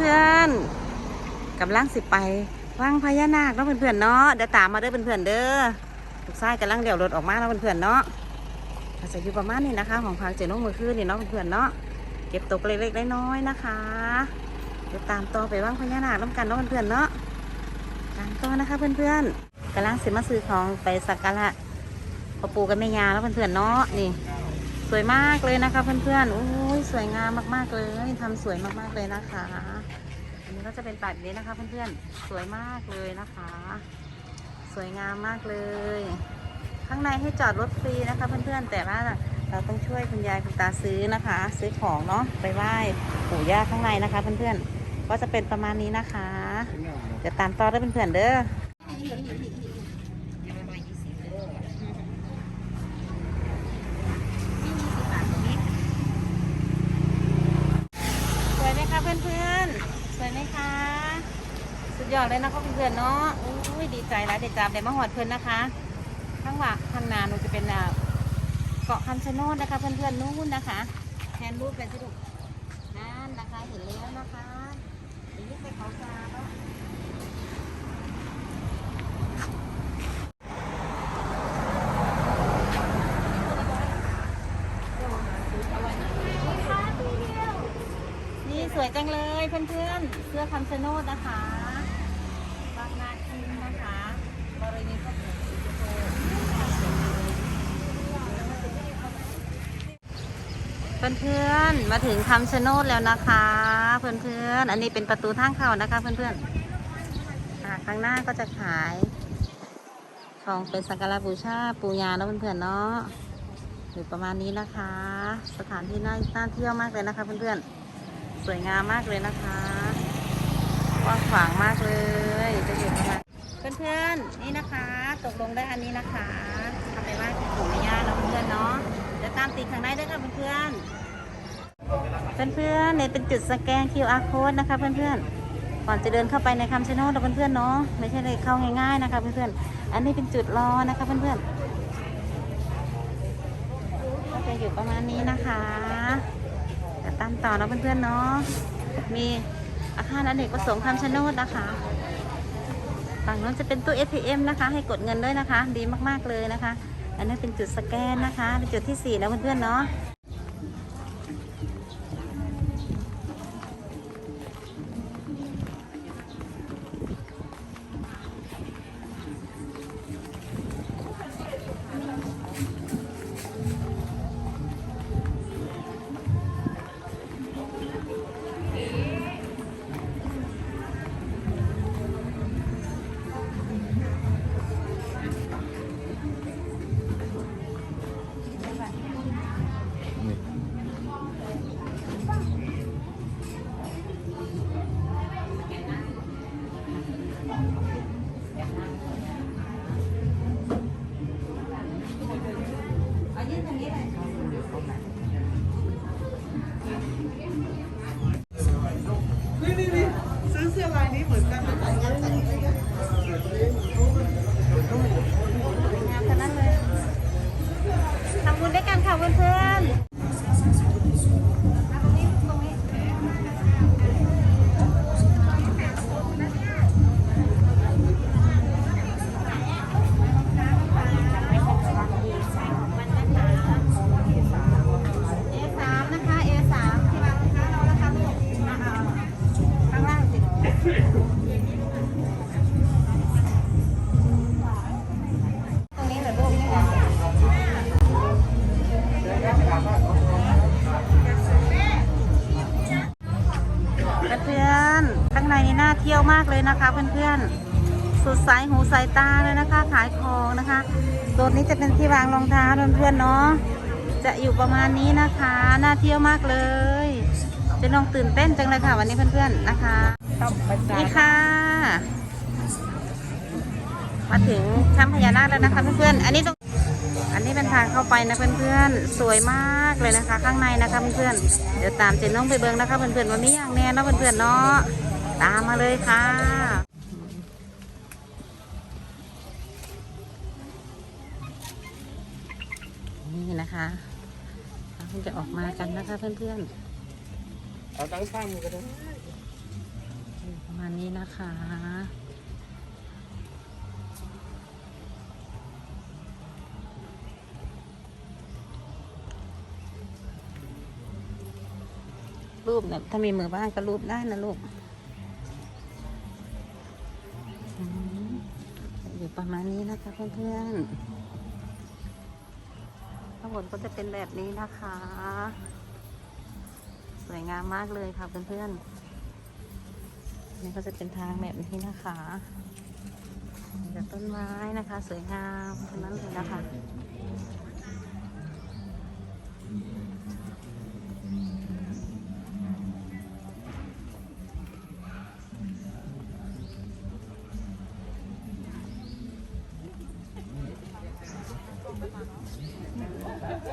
เพื่อนๆกำลังสิไปวังพญานาคเนาะเพื่อนๆเนาะเดี๋ยวตามมาเด้อเพื่อนๆเด้อลูกชายกำลังเดี่ยวรถออกมาเนาะเพื่อนๆเนาะอาจจะอยู่ประมาณนี้นะคะ ของพังเจนงมือคืนนี่เนาะเพื่อนๆเนาะเก็บตกเล็กๆน้อยๆนะคะเดี๋ยวตามต่อไปวังพญานาคน้ำกันเนาะเพื่อนๆเนาะตามต่อนะคะเพื่อนๆกำลังสิมาซื้อของไปสักการะพ่อปู่กับแม่ยาแล้วเพื่อนๆเนาะนี่ สวยมากเลยนะคะเพื่อนๆโอ้ สวยงามมากๆเลยทำสวยมากๆเลยนะคะ อันนี้ก็จะเป็นแบบนี้นะคะเพื่อนๆ สวยมากเลยนะคะ สวยงามมากเลย ข้างในให้จอดรถฟรีนะคะเพื่อนๆ แต่ว่าเราต้องช่วยคุณยายคุณตาซื้อนะคะ ซื้อของเนาะไปไหว้ปู่ย่าข้างในนะคะ เพื่อนๆ ก็จะเป็นประมาณนี้นะคะเดี๋ยวตามต่อได้เพื่อนๆเด้อ สวยไหมคะเพื่อนๆ สวยไหมคะ สุด ยอดเลยนะคะเพื่อนๆเนาะอุ้ยดีใจแล้วเด็กจามเด็กมาหอดเพื่อนนะคะข้างหว่าข้างนาหนูจะเป็นเกาะคำชะโนดนะคะ เพื่อนๆนู้นนะคะแทนรูปเป็นสรุปนั่นนะคะเห็นแล้วนะคะเดี๋ยวนี้ไปเขาซาเนาะนี่สวยจังเลยเพื่อนๆเสื้อคำชะโนดนะคะบางนาคินนะคะบริเวณก็เป็นสีชมพู เพื่อนๆ มาถึงคำชะโนดแล้วนะคะ เพื่อนๆ อันนี้เป็นประตูทางเข้านะคะ เพื่อนๆข้างหน้าก็จะขายของเป็นสักการะบูชาปูยาเนาะเพื่อนๆเนาะอยู่ประมาณนี้นะคะ สถานที่น่าน่าเที่ยวมากเลยนะคะ เพื่อนๆสวยงามมากเลยนะคะกว้างขวางมากเลยจะอยู่ประมาณเพื่อนๆนี่นะคะ ตกลงได้อันนี้นะคะทำไปไหว้ปู่แม่ยาเนาะเพื่อนๆเนาะ ตามติดข้างในด้วยค่ะเพื่อนๆเพื่อนๆเนี่ยเป็นจุดสแกน QR code นะคะเพื่อนๆก่อนจะเดินเข้าไปในคำชะโนดนเพื่อนๆเนาะไม่ใช่เลยเข้าง่ายๆนะคะเพื่อนๆอันนี้เป็นจุดรอนะคะเพื่อนๆก็จะอยู่ประมาณนี้นะคะเดี๋ยวตามต่อนะเพื่อนๆเนาะมีอาคารอเนกประสงค์คำชะโนดนะคะฝั่งนู้นจะเป็นตู้ ATM นะคะ ให้กดเงินด้วยนะคะ ดีมากๆเลยนะคะ อันนี้เป็นจุดสแกนนะคะ เป็นจุดที่สี่นะเพื่อนๆเนาะาเที่ยวมากเลยนะคะเพื่อนๆ สุดสายหูสายตาเลยนะคะ ขายของนะคะโซนนี้จะเป็นที่วางรองเท้าเพื่อนๆเนาะ จะอยู่ประมาณนี้นะคะ น่าเที่ยวมากเลย จะลองตื่นเต้นจังเลยค่ะวันนี้เพื่อนๆนะคะต้องประจานี่ค่ะมาถึงถ้ำพญานาคแล้วนะคะเพื่อนๆ อันนี้ตรง อันนี้เป็นทางเข้าไปนะเพื่อนๆ สวยมากเลยนะคะ ข้างในนะคะเพื่อนๆ เดี๋ยวตามเจนน้องไปเบิงนะคะเพื่อนๆว่ามีอย่างแน่เนาะเพื่อนๆเนาะ ตามมาเลยค่ะ นี่นะคะเราเพิ่งจะออกมากันนะคะเพื่อนๆเอาตั้งข้างมือก็ได้นะคะรูปนะถ้ามีมือบ้างก็รูปได้นะลูก ประมาณนี้นะคะเพื่อนๆข้างบนก็จะเป็นแบบนี้นะคะ สวยงามมากเลยค่ะเพื่อนๆนี่ก็จะเป็นทางแบบนี้นะคะจากต้นไม้นะคะ สวยงามทั้งนั้นเลยนะคะ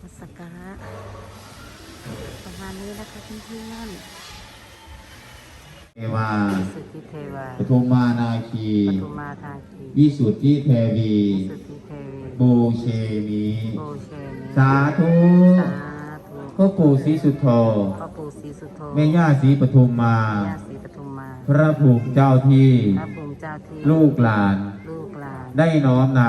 มาสักการะประมาณนี้นะคะเพื่อนเทวาๆสุทธิเทวาปทุมมานาคี ปทุมมาทาคีวิสุทธิเทวีสุทธิเทวีบูเชมี โบเชมิสาธุสาธุพ่อปู่ศรีสุโธพ่อปู่ศรีสุโธแม่ย่าศรีปทุมมา ย่าศรีปทุมมาพระภูมิเจ้าที่ พระภูมิเจ้าที่ลูกหลาน ลูกหลานได้น้อมน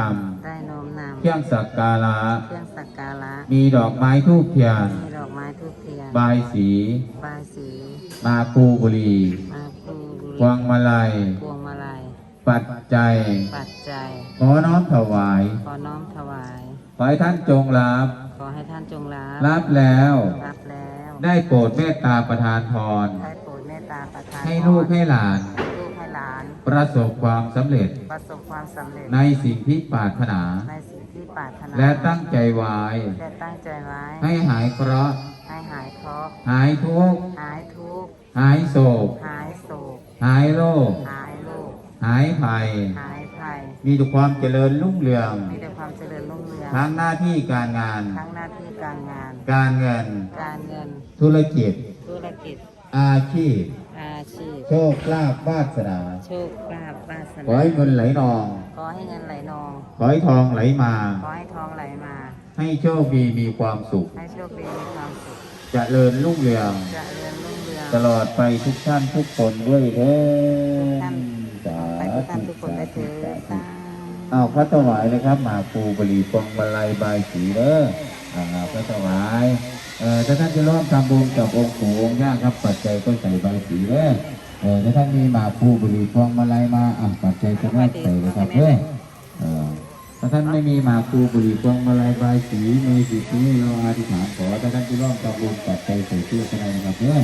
รื่องสักการะ เครื่องสักการะ มีดอกไม้ทูบเทียน มีดอกไม้ทูบเทียน บายสี บายสี มาคูบุรีมาคูบุพวงมาลัย พวงมาลัย ปัจจัย ปัจจัย ขอน้อมถวาย ขอน้อมถวาย ขอให้ท่านจงรับ ขอให้ท่านจงรับ รับแล้ว รับแล้ว ได้โปรดเมตตาประทานพร ได้โปรดเมตตาประทานให้ลูกให้หลานให้ลูกให้หลานประสบความสำเร็จ ประสบความสำเร็จ ในสิ่งที่ปรารถนา ในสิ่ง ที่ปรารถนาและตั้งใจไว้และตั้งใจไว้ ให้หายเคราะห์ให้หายเคราะห์หายทุกข์หายทุกข์หายโศก หายโศก หายโรค หายโรค หายภัย หายภัย มีแต่ความเจริญรุ่งเรือง มีแต่ความเจริญรุ่งเรือง ทั้งหน้าที่การงาน ทั้งหน้าที่การงาน การเงิน การเงิน ธุรกิจ ธุรกิจ อาชีพอาชีพ โชคลาภวาสนาโชคลาภวาสขอนาให้เงินไหลนอง ขอให้เงินไหลนอง ขอให้ทองไหลมา ขอให้ทองไหลมา ให้โชคดีมีความสุขให้โชคดีมีความสุขเจริญรุ่งเรือง เจริญรุ่งเรือง ตลอดไปทุกท่านทุกคนด้วยเถิดท่านสาไปทุกท่านทุกคนไปเถิดสาเอาพระถวายเลยครับ หมากปูบรีพวงมาลัยบายสีเด้ออ่าพระถวายเอ่อถ้าท่านจะร่วมทำบุญกับองค์ปู่องค์ย่าครับปัจจัยก็ใส่ใบายสีเด้อ เออถ้าท่านมีมาผู้บริพวงมาลัยมาอะปัจจัยก็ไม่ใส่เลยครับเว้ยเออถ้าท่านไม่มีมาคูบรีพวงมาลัยบายสีมีสีนี้เราอธิษฐานขอถ้าท่านที่ร่วมตะบุญปัจจัยใส่เสื้อกันนะครับเพื่อ